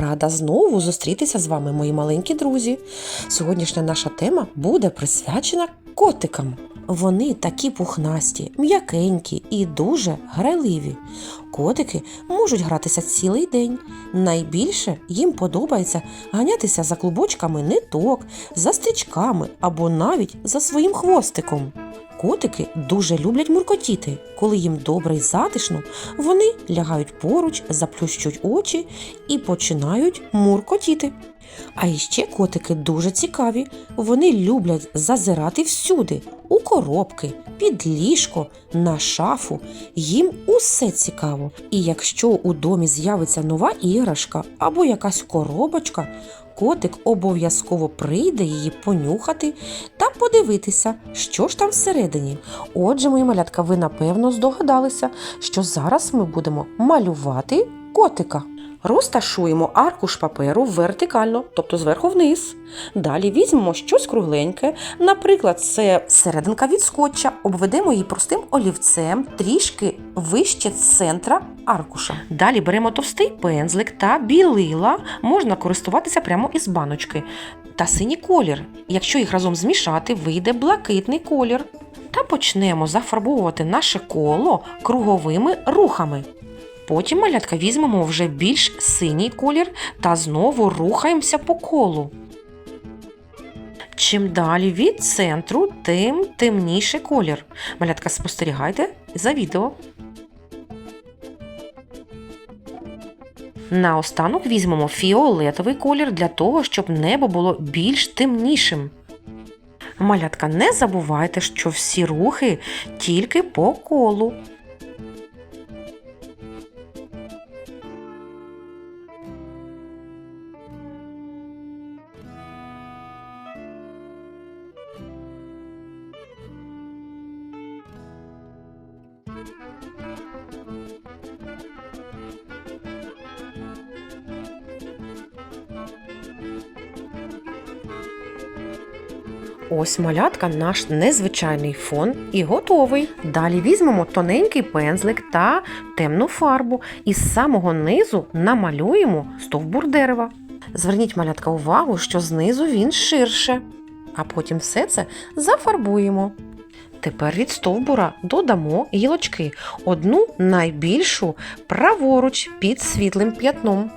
Рада знову зустрітися з вами, мої маленькі друзі. Сьогоднішня наша тема буде присвячена котикам. Вони такі пухнасті, м'якенькі і дуже грайливі. Котики можуть гратися цілий день. Найбільше їм подобається ганятися за клубочками ниток, за стрічками або навіть за своїм хвостиком. Котики дуже люблять муркотіти. Коли їм добре й затишно, вони лягають поруч, заплющують очі і починають муркотіти. А іще котики дуже цікаві. Вони люблять зазирати всюди, у коробки, під ліжко, на шафу. Їм усе цікаво. І якщо у домі з'явиться нова іграшка або якась коробочка, котик обов'язково прийде її понюхати та подивитися, що ж там всередині. Отже, мої малятка, ви напевно здогадалися, що зараз ми будемо малювати котика. Розташуємо аркуш паперу вертикально, тобто зверху вниз. Далі візьмемо щось кругленьке, наприклад, це серединка від скотча, обведемо її простим олівцем трішки вище центра аркуша. Далі беремо товстий пензлик та білила, можна користуватися прямо із баночки. Та синій колір. Якщо їх разом змішати, вийде блакитний колір. Та почнемо зафарбовувати наше коло круговими рухами. Потім малятка візьмемо вже більш синій колір та знову рухаємося по колу. Чим далі від центру, тим темніший колір. Малятка, спостерігайте за відео. Наостанок візьмемо фіолетовий колір для того, щоб небо було більш темнішим. Малятка, не забувайте, що всі рухи тільки по колу. Ось малятка наш незвичайний фон і готовий. Далі візьмемо тоненький пензлик та темну фарбу і з самого низу намалюємо стовбур дерева. Зверніть малятка увагу, що знизу він ширше, а потім все це зафарбуємо. Тепер від стовбура додамо гілочки, одну найбільшу праворуч під світлим п'ятном.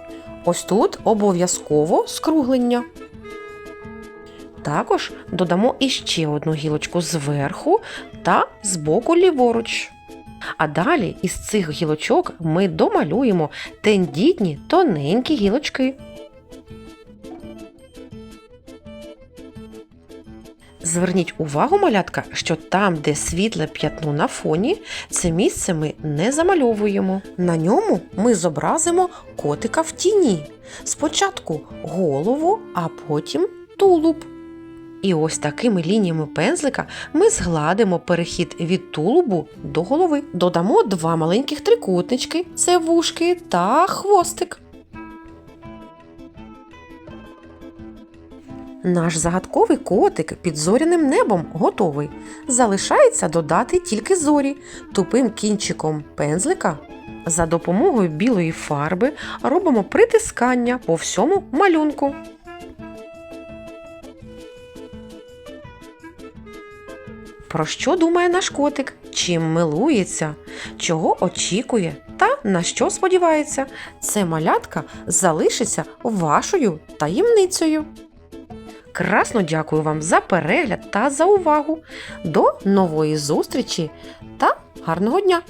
Ось тут обов'язково скруглення. Також додамо іще одну гілочку зверху та збоку ліворуч. А далі із цих гілочок ми домалюємо тендітні тоненькі гілочки. Зверніть увагу, малятка, що там, де світле п'ятно на фоні, це місце ми не замальовуємо. На ньому ми зобразимо котика в тіні. Спочатку голову, а потім тулуб. І ось такими лініями пензлика ми згладимо перехід від тулубу до голови. Додамо два маленьких трикутнички це вушки та хвостик. Наш загадковий котик під зоряним небом готовий. Залишається додати тільки зорі тупим кінчиком пензлика. За допомогою білої фарби робимо притискання по всьому малюнку. Про що думає наш котик? Чим милується, чого очікує та на що сподівається? Це малятка залишиться вашою таємницею. Красно дякую вам за перегляд та за увагу. До нової зустрічі та гарного дня!